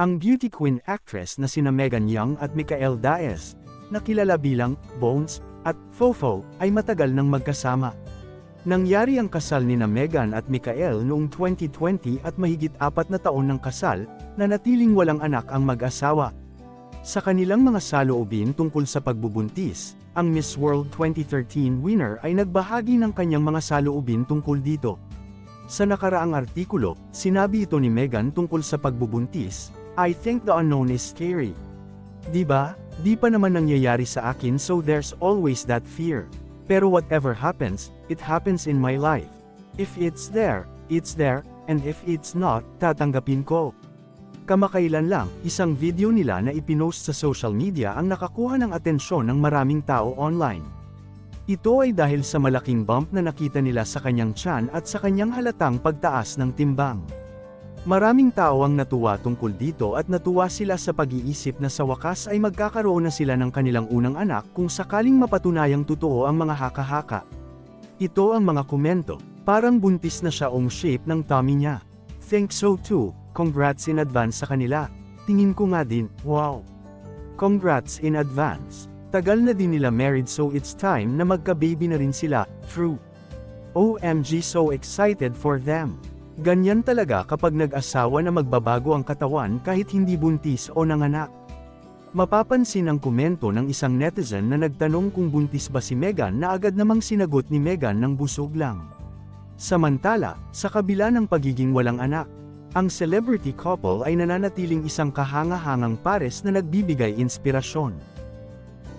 Ang beauty queen actress na sina Megan Young at Mikael Daes, na kilala bilang Bones at Fofo, ay matagal nang magkasama. Nangyari ang kasal ni na Megan at Mikael noong 2020 at mahigit apat na taon ng kasal, na natiling walang anak ang mag-asawa. Sa kanilang mga saloobin tungkol sa pagbubuntis, ang Miss World 2013 winner ay nagbahagi ng kanyang mga saloobin tungkol dito. Sa nakaraang artikulo, sinabi ito ni Megan tungkol sa pagbubuntis, I think the unknown is scary. Di ba? Di pa naman nangyayari sa akin so there's always that fear. Pero whatever happens, it happens in my life. If it's there, it's there, and if it's not, tatanggapin ko. Kamakailan lang, isang video nila na ipinost sa social media ang nakakuha ng atensyon ng maraming tao online. Ito ay dahil sa malaking bump na nakita nila sa kanyang tiyan at sa kanyang halatang pagtaas ng timbang. Maraming tao ang natuwa tungkol dito at natuwa sila sa pag-iisip na sa wakas ay magkakaroon na sila ng kanilang unang anak kung sakaling mapatunayang totoo ang mga haka-haka. Ito ang mga komento, parang buntis na siya ong shape ng tummy niya. Think so too, congrats in advance sa kanila. Tingin ko nga din, wow. Congrats in advance. Tagal na din nila married so it's time na magka-baby na rin sila, true. OMG so excited for them. Ganyan talaga kapag nag-asawa na magbabago ang katawan kahit hindi buntis o nanganak. Mapapansin ang komento ng isang netizen na nagtanong kung buntis ba si Megan na agad namang sinagot ni Megan ng busog lang. Samantala, sa kabila ng pagiging walang anak, ang celebrity couple ay nananatiling isang kahanga-hangang pares na nagbibigay inspirasyon.